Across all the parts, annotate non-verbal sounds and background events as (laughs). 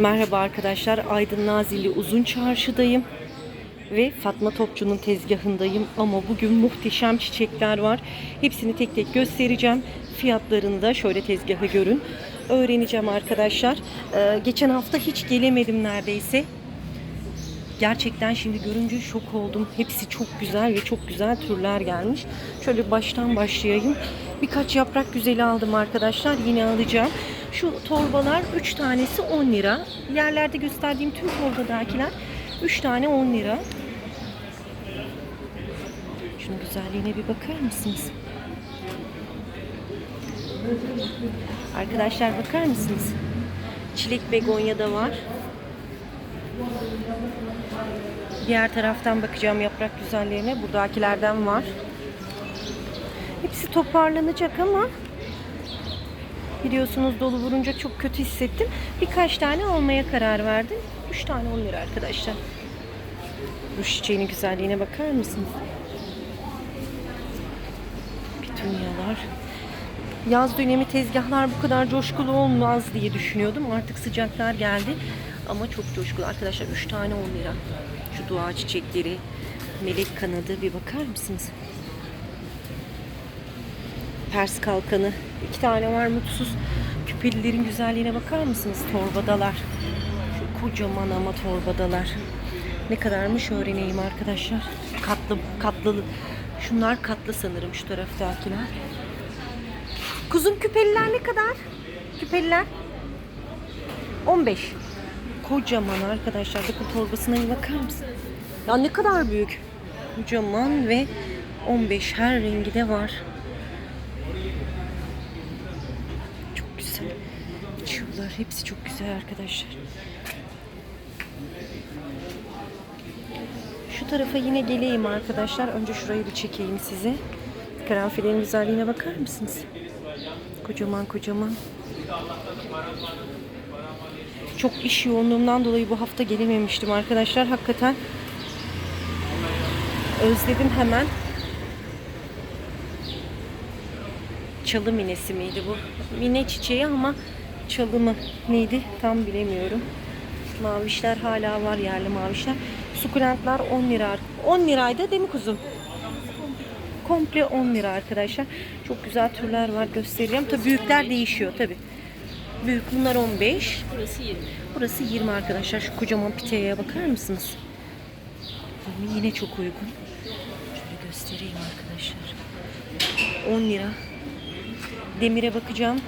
Merhaba arkadaşlar. Aydın Nazilli Uzun Çarşı'dayım. Ve Fatma Topçu'nun tezgahındayım. Ama bugün muhteşem çiçekler var. Hepsini tek tek göstereceğim. Fiyatlarını da şöyle tezgahı görün. Öğreneceğim arkadaşlar. Ee, geçen hafta hiç gelemedim neredeyse. Gerçekten şimdi görünce şok oldum. Hepsi çok güzel ve çok güzel türler gelmiş. Şöyle baştan başlayayım. Birkaç yaprak güzeli aldım arkadaşlar. Yine alacağım. Şu torbalar 3 tanesi 10 lira. Yerlerde gösterdiğim tüm torbadakiler 3 tane 10 lira. Şunun güzelliğine bir bakar mısınız? Arkadaşlar bakar mısınız? Çilek begonya da var. Diğer taraftan bakacağım yaprak güzelliğine. Buradakilerden var. Hepsi toparlanacak ama biliyorsunuz dolu vurunca çok kötü hissettim. Birkaç tane almaya karar verdim. 3 tane 10 lira arkadaşlar. Bu çiçeğinin güzelliğine bakar mısınız? Petunyalar. Yaz dönemi tezgahlar bu kadar coşkulu olmaz diye düşünüyordum. Artık sıcaklar geldi. Ama çok coşkulu. Arkadaşlar 3 tane 10 lira. Şu dua çiçekleri, melek kanadı bir bakar mısınız? Pers kalkanı. iki tane var mutsuz. Küpelilerin güzelliğine bakar mısınız? Torbadalar. Şu kocaman ama torbadalar. Ne kadarmış öğreneyim arkadaşlar. Katlı, katlı. Şunlar katlı sanırım şu taraftakiler. Kuzum küpeliler ne kadar? Küpeliler 15. Kocaman arkadaşlar. Bakın torbasına bir bakar mısın? Ya ne kadar büyük. Kocaman ve 15 her rengi de var. Çok güzel. Çığlar hepsi çok güzel arkadaşlar. Şu tarafa yine geleyim arkadaşlar. Önce şurayı bir çekeyim size. Karanfillerin güzelliğine bakar mısınız? Kocaman kocaman. Çok iş yoğunluğumdan dolayı bu hafta gelememiştim arkadaşlar. Hakikaten özledim hemen. Çalı minesi miydi bu? Mine çiçeği ama çalı mı neydi tam bilemiyorum. Mavişler hala var yerli mavişler. Sukulentler 10 lira. 10 liraydı değil mi kuzum? Komple 10 lira arkadaşlar. Çok güzel türler var göstereceğim. Tabii büyükler değişiyor tabii. Büyük bunlar 15. Burası 20. Burası 20 arkadaşlar. Şu kocaman piteye bakar mısınız? Ama yine çok uygun. Şöyle göstereyim arkadaşlar. 10 lira. Demire bakacağım.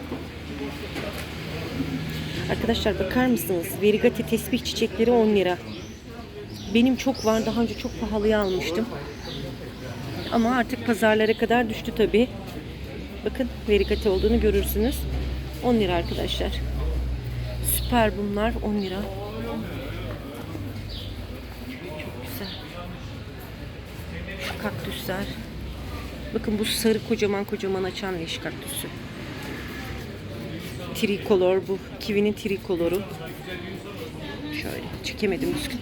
Arkadaşlar bakar mısınız? Verigati tesbih çiçekleri 10 lira. Benim çok var. Daha önce çok pahalıya almıştım. Ama artık pazarlara kadar düştü tabii. Bakın verigati olduğunu görürsünüz. 10 lira arkadaşlar. Süper bunlar 10 lira. Çok güzel. Şu kaktüsler. Bakın bu sarı kocaman kocaman açan leş kaktüsü. Trikolor bu. Kivinin trikoloru. Şöyle çekemedim düzgün.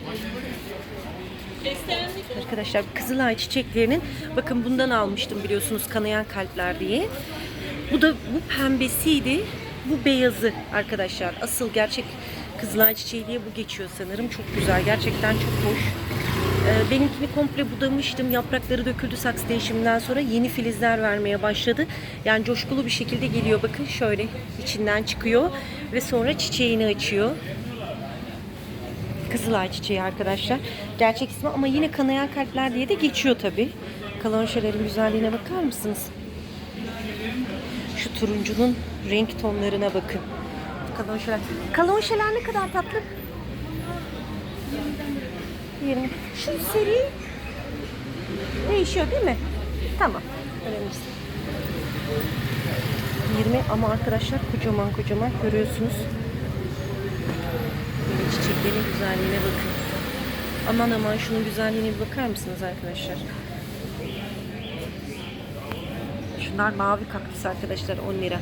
Arkadaşlar Kızılay çiçeklerinin bakın bundan almıştım biliyorsunuz kanayan kalpler diye. Bu da bu pembesiydi. Bu beyazı arkadaşlar. Asıl gerçek Kızılay çiçeği diye bu geçiyor sanırım. Çok güzel. Gerçekten çok hoş. Ee, benimkini komple budamıştım. Yaprakları döküldü saksı değişiminden sonra yeni filizler vermeye başladı. Yani coşkulu bir şekilde geliyor. Bakın şöyle içinden çıkıyor ve sonra çiçeğini açıyor. Kızılay çiçeği arkadaşlar. Gerçek ismi ama yine kanayan kalpler diye de geçiyor tabi. Kalonşelerin güzelliğine bakar mısınız? Şu turuncunun renk tonlarına bakın. Kalonşeler. Kalonşeler ne kadar tatlı? 20. Şu seri değişiyor değil mi? Tamam. Önemlisi. 20 ama arkadaşlar kocaman kocaman görüyorsunuz. Böyle çiçeklerin güzelliğine bakın. Aman aman şunun güzelliğine bir bakar mısınız arkadaşlar? Şunlar mavi kaktüs arkadaşlar 10 lira.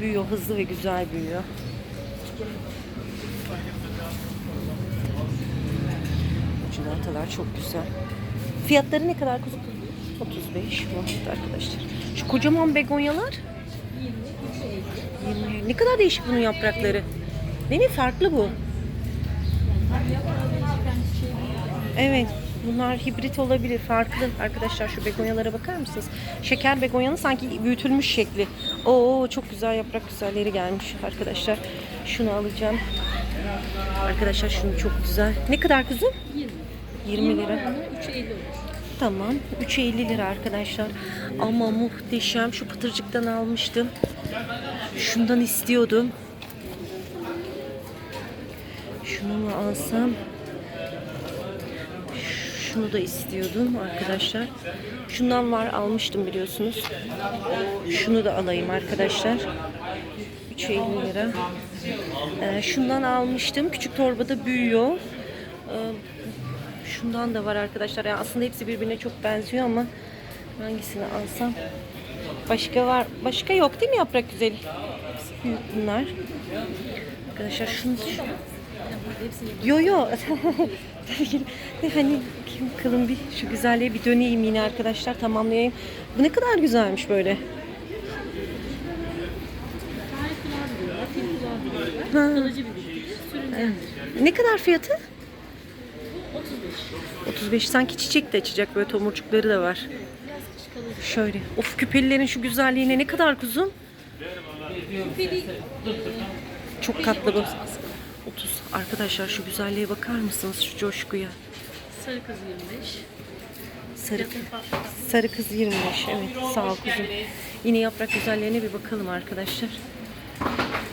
Büyüyor hızlı ve güzel büyüyor. Çikolatalar çok güzel. Fiyatları ne kadar kuzum? 35 mantıklı arkadaşlar. Şu kocaman begonyalar 20, 3, 50. 20. Ne kadar değişik bunun yaprakları. Değil mi? Farklı bu. Evet. Bunlar hibrit olabilir. Farklı. Arkadaşlar şu begonyalara bakar mısınız? Şeker begonyanın sanki büyütülmüş şekli. Oo çok güzel yaprak güzelleri gelmiş arkadaşlar. Şunu alacağım. Arkadaşlar şunu çok güzel. Ne kadar kızım? 20 lira. 3.50 olur. Tamam. 3.50 lira arkadaşlar. Ama muhteşem. Şu pıtırcıktan almıştım. Şundan istiyordum. Şunu mu alsam? Şunu da istiyordum arkadaşlar. Şundan var almıştım biliyorsunuz. Şunu da alayım arkadaşlar. 3.50 lira. Ee, şundan almıştım. Küçük torbada büyüyor. Ee, Şundan da var arkadaşlar. Yani aslında hepsi birbirine çok benziyor ama hangisini alsam? Başka var. Başka yok değil mi yaprak güzeli? Hepsi büyük bunlar. Arkadaşlar şunu Yo yo. (laughs) hani kim bakalım bir şu güzelliğe bir döneyim yine arkadaşlar tamamlayayım. Bu ne kadar güzelmiş böyle. Sürüngendir. Ne kadar fiyatı? 35. 35 sanki çiçek de açacak böyle tomurcukları da var. Şöyle. Of küpelilerin şu güzelliğine ne kadar kuzum? Çok katlı bu. 30. Arkadaşlar şu güzelliğe bakar mısınız şu coşkuya? sarı kız 25. Sarı, sarı kız 25. Evet sağ ol kuzum. Yine yaprak güzelliğine bir bakalım arkadaşlar.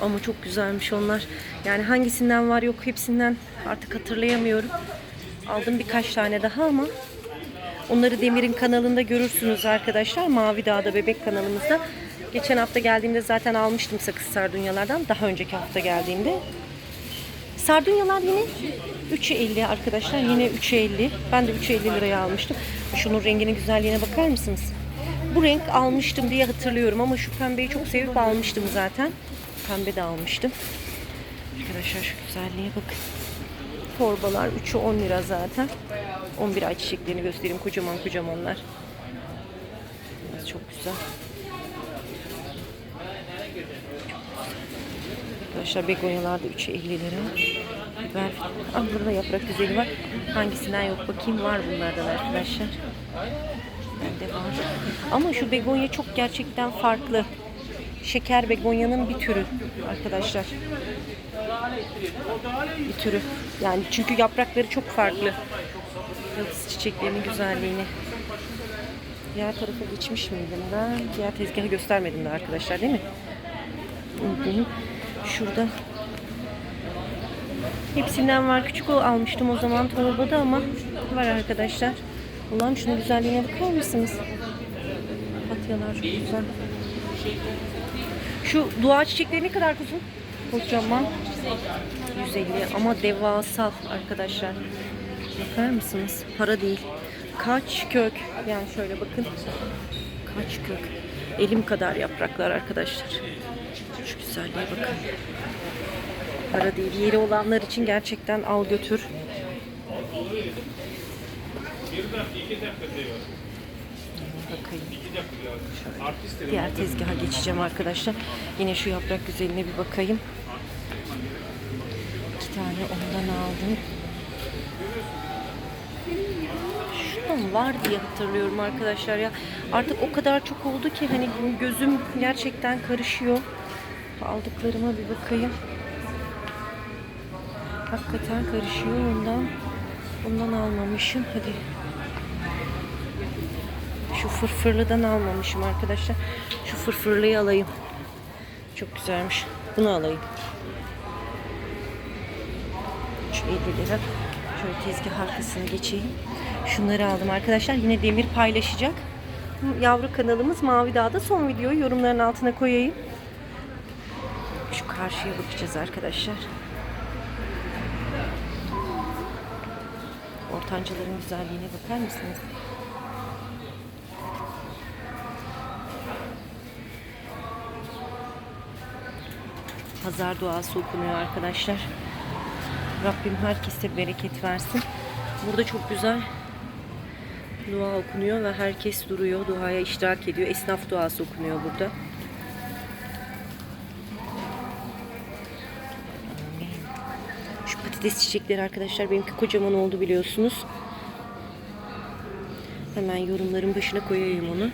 Ama çok güzelmiş onlar. Yani hangisinden var yok hepsinden artık hatırlayamıyorum. Aldım birkaç tane daha ama onları Demir'in kanalında görürsünüz arkadaşlar. Mavi Dağ'da Bebek kanalımızda. Geçen hafta geldiğimde zaten almıştım sakız sardunyalardan. Daha önceki hafta geldiğimde. Sardunyalar yine 3.50 arkadaşlar. Yine 3.50. Ben de 3.50 liraya almıştım. Şunun renginin güzelliğine bakar mısınız? Bu renk almıştım diye hatırlıyorum ama şu pembeyi çok sevip almıştım zaten. Pembe de almıştım. Arkadaşlar şu güzelliğe bakın. Torbalar 3'ü 10 lira zaten. 11 ay çiçeklerini göstereyim. Kocaman kocamanlar. Çok güzel. Arkadaşlar begonyalar da 3'e 50 lira. Biber. Ah burada yaprak güzeli var. Hangisinden yok bakayım var bunlardan arkadaşlar. Bende var. Ama şu begonya çok gerçekten farklı. Şeker begonyanın bir türü arkadaşlar. Bir türü. Yani çünkü yaprakları çok farklı. Yıldız çiçeklerinin güzelliğini. Diğer tarafa geçmiş miydim ben? Diğer tezgahı göstermedim de arkadaşlar değil mi? Şurada hepsinden var. Küçük o almıştım o zaman torbada ama var arkadaşlar. Ulan şunun güzelliğine bakar mısınız? Papatyalar çok güzel. Şu dua çiçekleri ne kadar kuzum? Kocaman. 150 ama devasa arkadaşlar. Bakar mısınız? Para değil. Kaç kök? Yani şöyle bakın. Kaç kök? Elim kadar yapraklar arkadaşlar. Şu güzelliğe bakın. Para değil. Yeri olanlar için gerçekten al götür. Bakayım. Şöyle. Diğer tezgaha geçeceğim arkadaşlar. Yine şu yaprak güzeline bir bakayım. Tane ondan aldım. Şundan var diye hatırlıyorum arkadaşlar ya. Artık o kadar çok oldu ki hani gözüm gerçekten karışıyor. Aldıklarıma bir bakayım. Hakikaten karışıyor ondan. Ondan almamışım. Hadi. Şu fırfırlıdan almamışım arkadaşlar. Şu fırfırlıyı alayım. Çok güzelmiş. Bunu alayım. Şu 50 lira. Şöyle tezgah arkasına geçeyim. Şunları aldım arkadaşlar. Yine Demir paylaşacak. Yavru kanalımız Mavi Dağ'da son videoyu yorumların altına koyayım. Şu karşıya bakacağız arkadaşlar. Ortancaların güzelliğine bakar mısınız? Pazar duası okunuyor arkadaşlar. Rabbim herkese bereket versin. Burada çok güzel dua okunuyor ve herkes duruyor, duaya iştirak ediyor. Esnaf duası okunuyor burada. Şu patates çiçekleri arkadaşlar benimki kocaman oldu biliyorsunuz. Hemen yorumların başına koyayım onu.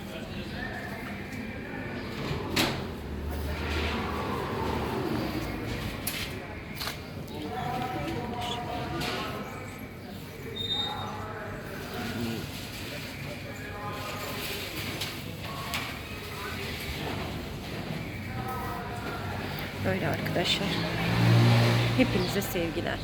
Böyle arkadaşlar. Hepinize sevgiler.